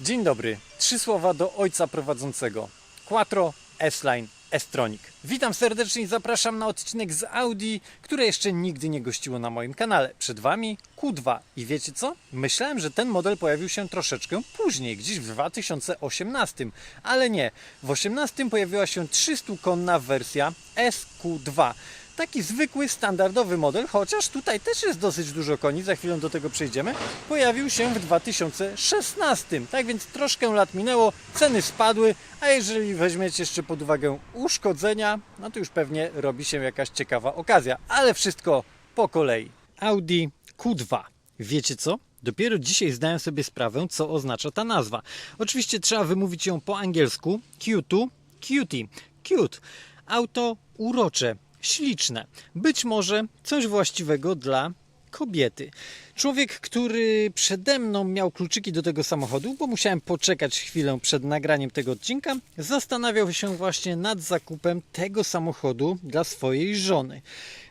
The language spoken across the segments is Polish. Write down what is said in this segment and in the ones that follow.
Dzień dobry. Trzy słowa do ojca prowadzącego. Quattro S-Line S-Tronic. Witam serdecznie i zapraszam na odcinek z Audi, które jeszcze nigdy nie gościło na moim kanale. Przed Wami Q2. I wiecie co? Myślałem, że ten model pojawił się troszeczkę później, gdzieś w 2018, ale nie. W 2018 pojawiła się 300-konna wersja SQ2. Taki zwykły, standardowy model, chociaż tutaj też jest dosyć dużo koni, za chwilę do tego przejdziemy, pojawił się w 2016. Tak więc troszkę lat minęło, ceny spadły, a jeżeli weźmiecie jeszcze pod uwagę uszkodzenia, no to już pewnie robi się jakaś ciekawa okazja. Ale wszystko po kolei. Audi Q2. Wiecie co? Dopiero dzisiaj zdałem sobie sprawę, co oznacza ta nazwa. Oczywiście trzeba wymówić ją po angielsku. Q2, cutie, cute. Auto urocze, śliczne. Być może coś właściwego dla kobiety. Człowiek, który przede mną miał kluczyki do tego samochodu, bo musiałem poczekać chwilę przed nagraniem tego odcinka, zastanawiał się właśnie nad zakupem tego samochodu dla swojej żony.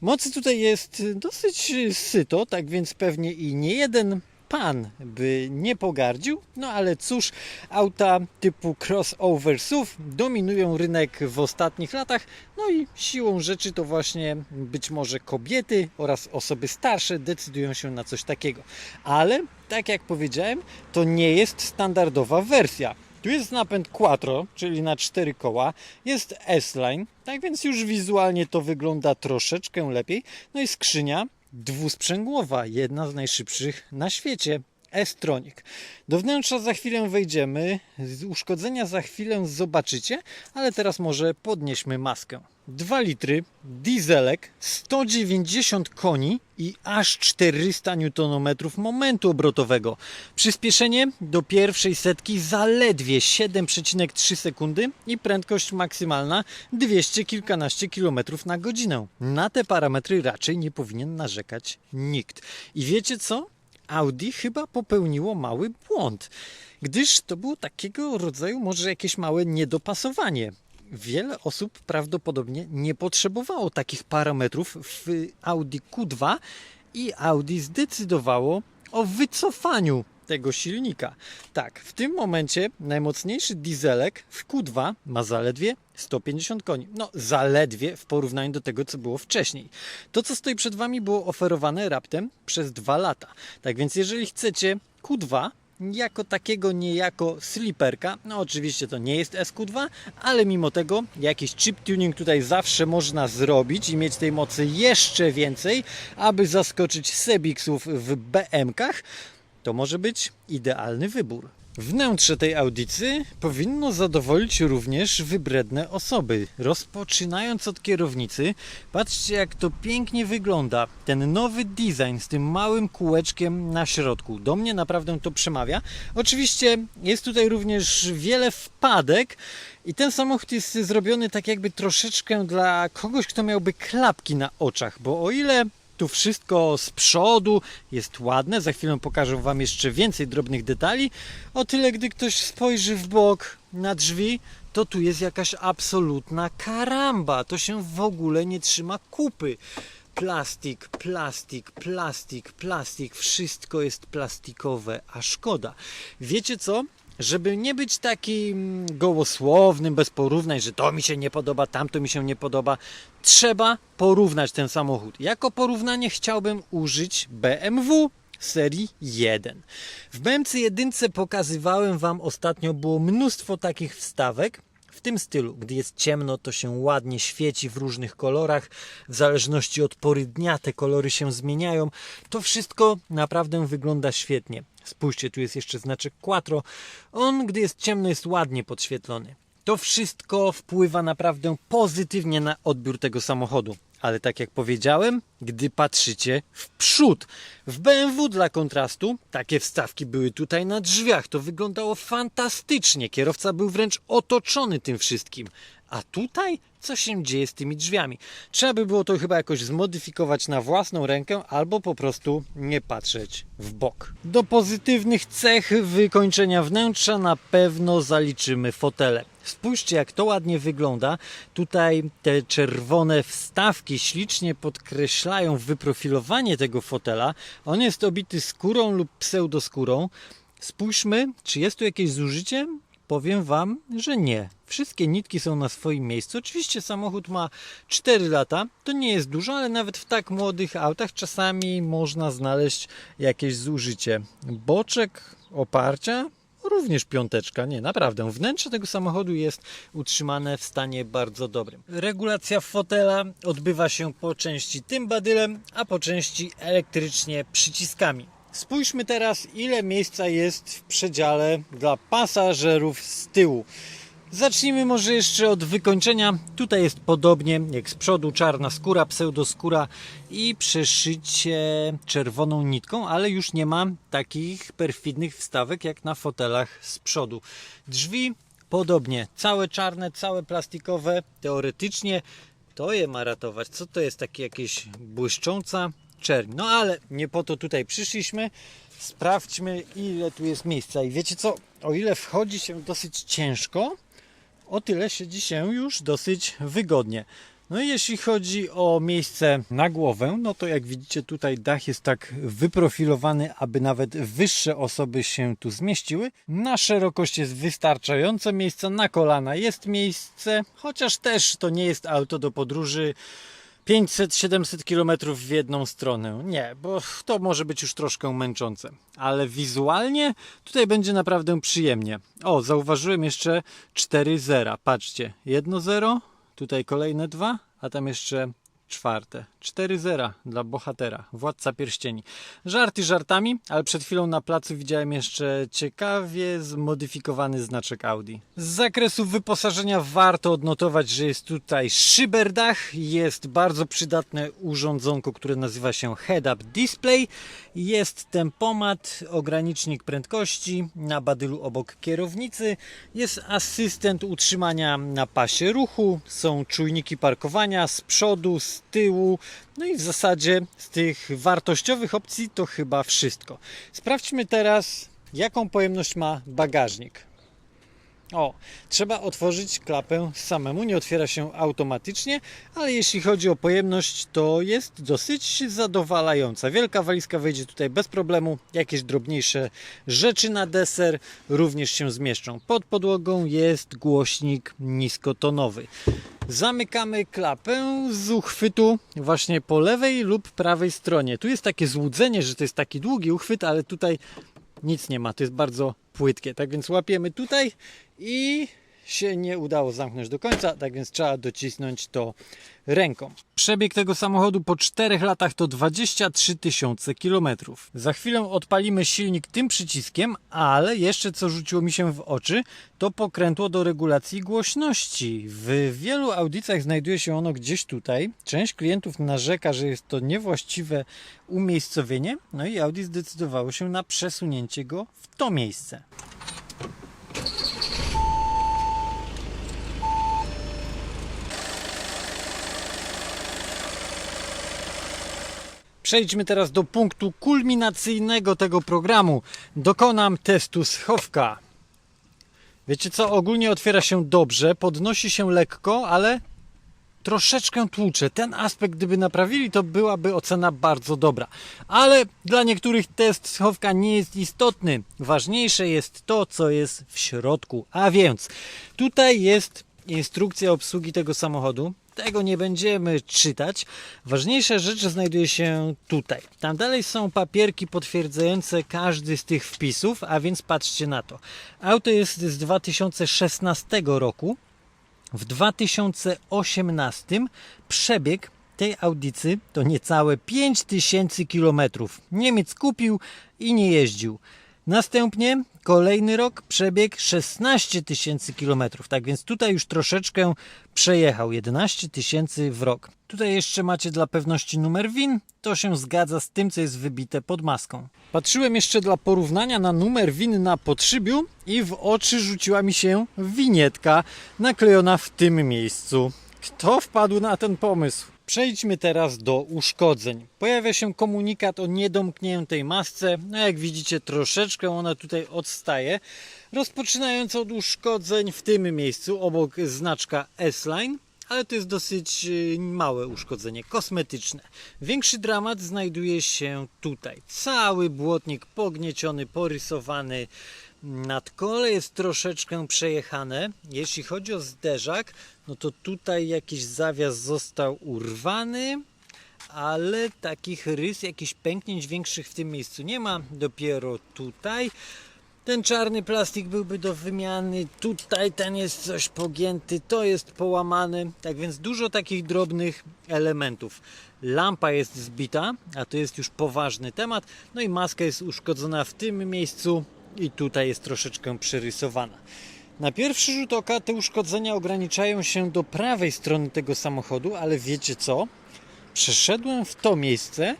Mocy tutaj jest dosyć syto, tak więc pewnie i nie jeden pan by nie pogardził, no ale cóż, auta typu crossover SUV dominują rynek w ostatnich latach, no i siłą rzeczy to właśnie być może kobiety oraz osoby starsze decydują się na coś takiego. Ale, tak jak powiedziałem, to nie jest standardowa wersja. Tu jest napęd Quattro, czyli na cztery koła, jest S-Line, tak więc już wizualnie to wygląda troszeczkę lepiej. No i skrzynia dwusprzęgłowa, jedna z najszybszych na świecie. S-Tronic. Do wnętrza za chwilę wejdziemy, uszkodzenia za chwilę zobaczycie, ale teraz może podnieśmy maskę. 2 litry, dieselek, 190 koni i aż 400 Nm momentu obrotowego. Przyspieszenie do pierwszej setki zaledwie 7,3 sekundy i prędkość maksymalna 200 kilkanaście km na godzinę. Na te parametry raczej nie powinien narzekać nikt. I wiecie co? Audi chyba popełniło mały błąd, gdyż to było takiego rodzaju może jakieś małe niedopasowanie. Wiele osób prawdopodobnie nie potrzebowało takich parametrów w Audi Q2 i Audi zdecydowało o wycofaniu tego silnika. Tak, w tym momencie najmocniejszy dieselek w Q2 ma zaledwie 150 koni. No, zaledwie w porównaniu do tego, co było wcześniej. To, co stoi przed Wami, było oferowane raptem przez dwa lata. Tak więc, jeżeli chcecie Q2, jako takiego niejako sliperka. No oczywiście to nie jest SQ2, ale mimo tego jakiś chip tuning tutaj zawsze można zrobić i mieć tej mocy jeszcze więcej, aby zaskoczyć Sebixów w BM-kach. To może być idealny wybór. Wnętrze tej audycji powinno zadowolić również wybredne osoby. Rozpoczynając od kierownicy, patrzcie jak to pięknie wygląda. Ten nowy design z tym małym kółeczkiem na środku. Do mnie naprawdę to przemawia. Oczywiście jest tutaj również wiele wpadek i ten samochód jest zrobiony tak jakby troszeczkę dla kogoś, kto miałby klapki na oczach, bo o ile tu wszystko z przodu jest ładne. Za chwilę pokażę Wam jeszcze więcej drobnych detali. O tyle, gdy ktoś spojrzy w bok na drzwi, to tu jest jakaś absolutna karamba. To się w ogóle nie trzyma kupy. Plastik, plastik, plastik, plastik. Wszystko jest plastikowe, a szkoda. Wiecie co? Żeby nie być takim gołosłownym, bez porównań, że to mi się nie podoba, tamto mi się nie podoba, trzeba porównać ten samochód. Jako porównanie chciałbym użyć BMW serii 1. W BMC 1 pokazywałem Wam ostatnio, było mnóstwo takich wstawek, w tym stylu. Gdy jest ciemno, to się ładnie świeci w różnych kolorach. W zależności od pory dnia te kolory się zmieniają. To wszystko naprawdę wygląda świetnie. Spójrzcie, tu jest jeszcze znaczek Quattro. On, gdy jest ciemno, jest ładnie podświetlony. To wszystko wpływa naprawdę pozytywnie na odbiór tego samochodu. Ale tak jak powiedziałem, gdy patrzycie w przód, w BMW dla kontrastu, takie wstawki były tutaj na drzwiach. To wyglądało fantastycznie. Kierowca był wręcz otoczony tym wszystkim. A tutaj co się dzieje z tymi drzwiami? Trzeba by było to chyba jakoś zmodyfikować na własną rękę albo po prostu nie patrzeć w bok. Do pozytywnych cech wykończenia wnętrza na pewno zaliczymy fotele. Spójrzcie, jak to ładnie wygląda. Tutaj te czerwone wstawki ślicznie podkreślają wyprofilowanie tego fotela. On jest obity skórą lub pseudoskórą. Spójrzmy, czy jest tu jakieś zużycie? Powiem Wam, że nie. Wszystkie nitki są na swoim miejscu. Oczywiście samochód ma 4 lata, to nie jest dużo, ale nawet w tak młodych autach czasami można znaleźć jakieś zużycie. Boczek oparcia Również piąteczka, nie, naprawdę. Wnętrze tego samochodu jest utrzymane w stanie bardzo dobrym. Regulacja fotela odbywa się po części tym badylem, a po części elektrycznie przyciskami. Spójrzmy teraz, ile miejsca jest w przedziale dla pasażerów z tyłu. Zacznijmy może jeszcze od wykończenia. Tutaj jest podobnie jak z przodu czarna skóra, pseudoskóra i przeszycie czerwoną nitką, ale już nie ma takich perfidnych wstawek jak na fotelach z przodu. Drzwi podobnie, całe czarne, całe plastikowe. Teoretycznie to je ma ratować. Co to jest takie jakieś błyszcząca czerń? No ale nie po to tutaj przyszliśmy. Sprawdźmy ile tu jest miejsca. I wiecie co? O ile wchodzi się dosyć ciężko, o tyle siedzi się już dosyć wygodnie. No i jeśli chodzi o miejsce na głowę, no to jak widzicie tutaj dach jest tak wyprofilowany, aby nawet wyższe osoby się tu zmieściły. Na szerokość jest wystarczająco miejsca, na kolana jest miejsce, chociaż też to nie jest auto do podróży 500-700 km w jedną stronę. Nie, bo to może być już troszkę męczące. Ale wizualnie tutaj będzie naprawdę przyjemnie. O, zauważyłem jeszcze 4 zera. Patrzcie, jedno zero, tutaj kolejne dwa, a tam jeszcze czwarte. 4 zera dla bohatera, władca pierścieni. Żarty żartami, ale przed chwilą na placu widziałem jeszcze ciekawie zmodyfikowany znaczek Audi. Z zakresu wyposażenia warto odnotować, że jest tutaj szyberdach, jest bardzo przydatne urządzonko, które nazywa się Head-Up Display, jest tempomat, ogranicznik prędkości na badylu obok kierownicy, jest asystent utrzymania na pasie ruchu, są czujniki parkowania z przodu, z tyłu, no i w zasadzie z tych wartościowych opcji to chyba wszystko. Sprawdźmy teraz, jaką pojemność ma bagażnik. O, trzeba otworzyć klapę samemu, nie otwiera się automatycznie, ale jeśli chodzi o pojemność, to jest dosyć zadowalająca. Wielka walizka wejdzie tutaj bez problemu, jakieś drobniejsze rzeczy na deser również się zmieszczą. Pod podłogą jest głośnik niskotonowy. Zamykamy klapę z uchwytu właśnie po lewej lub prawej stronie. Tu jest takie złudzenie, że to jest taki długi uchwyt, ale tutaj nic nie ma. To jest bardzo płytkie. Tak więc łapiemy tutaj i się nie udało zamknąć do końca, tak więc trzeba docisnąć to ręką. Przebieg tego samochodu po 4 latach to 23 tysiące kilometrów. Za chwilę odpalimy silnik tym przyciskiem, ale jeszcze co rzuciło mi się w oczy, to pokrętło do regulacji głośności. W wielu audicjach znajduje się ono gdzieś tutaj. Część klientów narzeka, że jest to niewłaściwe umiejscowienie, no i Audi zdecydowało się na przesunięcie go w to miejsce. Przejdźmy teraz do punktu kulminacyjnego tego programu. Dokonam testu schowka. Wiecie co? Ogólnie otwiera się dobrze, podnosi się lekko, ale troszeczkę tłucze. Ten aspekt, gdyby naprawili, to byłaby ocena bardzo dobra. Ale dla niektórych test schowka nie jest istotny. Ważniejsze jest to, co jest w środku. A więc tutaj jest instrukcja obsługi tego samochodu. Tego nie będziemy czytać. Ważniejsza rzecz znajduje się tutaj. Tam dalej są papierki potwierdzające każdy z tych wpisów, a więc patrzcie na to. Auto jest z 2016 roku. W 2018 przebieg tej audycji to niecałe 5000 km. Niemiec kupił i nie jeździł. Następnie kolejny rok przebieg 16 tysięcy kilometrów. Tak więc tutaj już troszeczkę przejechał 11 tysięcy w rok. Tutaj jeszcze macie dla pewności numer WIN. To się zgadza z tym, co jest wybite pod maską. Patrzyłem jeszcze dla porównania na numer WIN na podszybiu i w oczy rzuciła mi się winietka naklejona w tym miejscu. Kto wpadł na ten pomysł? Przejdźmy teraz do uszkodzeń. Pojawia się komunikat o niedomkniętej masce. No jak widzicie, troszeczkę ona tutaj odstaje. Rozpoczynając od uszkodzeń w tym miejscu, obok znaczka S-Line, ale to jest dosyć y, małe uszkodzenie, kosmetyczne. Większy dramat znajduje się tutaj. Cały błotnik pognieciony, porysowany. Nadkole jest troszeczkę przejechane. Jeśli chodzi o zderzak, no to tutaj jakiś zawias został urwany, ale takich rys, jakichś pęknięć większych w tym miejscu nie ma. Dopiero tutaj. Ten czarny plastik byłby do wymiany. Tutaj ten jest coś pogięty, to jest połamany. Tak więc dużo takich drobnych elementów. Lampa jest zbita, a to jest już poważny temat. No i maska jest uszkodzona w tym miejscu i tutaj jest troszeczkę przerysowana. Na pierwszy rzut oka te uszkodzenia ograniczają się do prawej strony tego samochodu, ale wiecie co? Przeszedłem w to miejsce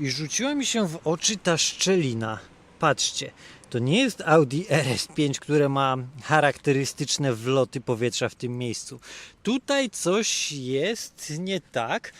i rzuciła mi się w oczy ta szczelina. Patrzcie, to nie jest Audi RS5, które ma charakterystyczne wloty powietrza w tym miejscu. Tutaj coś jest nie tak,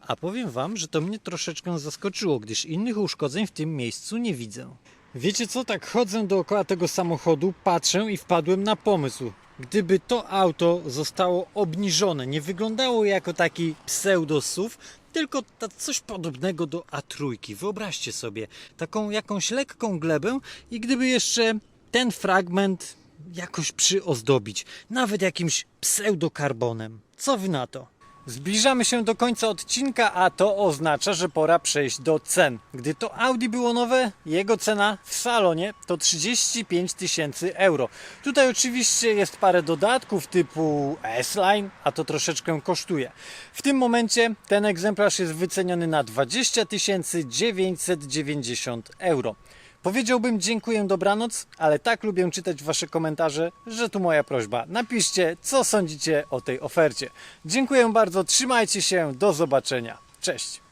a powiem Wam, że to mnie troszeczkę zaskoczyło, gdyż innych uszkodzeń w tym miejscu nie widzę. Wiecie co, tak chodzę dookoła tego samochodu, patrzę i wpadłem na pomysł. Gdyby to auto zostało obniżone, nie wyglądało jako taki pseudo-SUV, tylko coś podobnego do A3. Wyobraźcie sobie taką jakąś lekką glebę i gdyby jeszcze ten fragment jakoś przyozdobić, nawet jakimś pseudokarbonem. Co wy na to? Zbliżamy się do końca odcinka, a to oznacza, że pora przejść do cen. Gdy to Audi było nowe, jego cena w salonie to 35 tysięcy euro. Tutaj oczywiście jest parę dodatków typu S-Line, a to troszeczkę kosztuje. W tym momencie ten egzemplarz jest wyceniony na 20 990 euro. Powiedziałbym dziękuję, dobranoc, ale tak lubię czytać Wasze komentarze, że tu moja prośba. Napiszcie, co sądzicie o tej ofercie. Dziękuję bardzo, trzymajcie się, do zobaczenia. Cześć!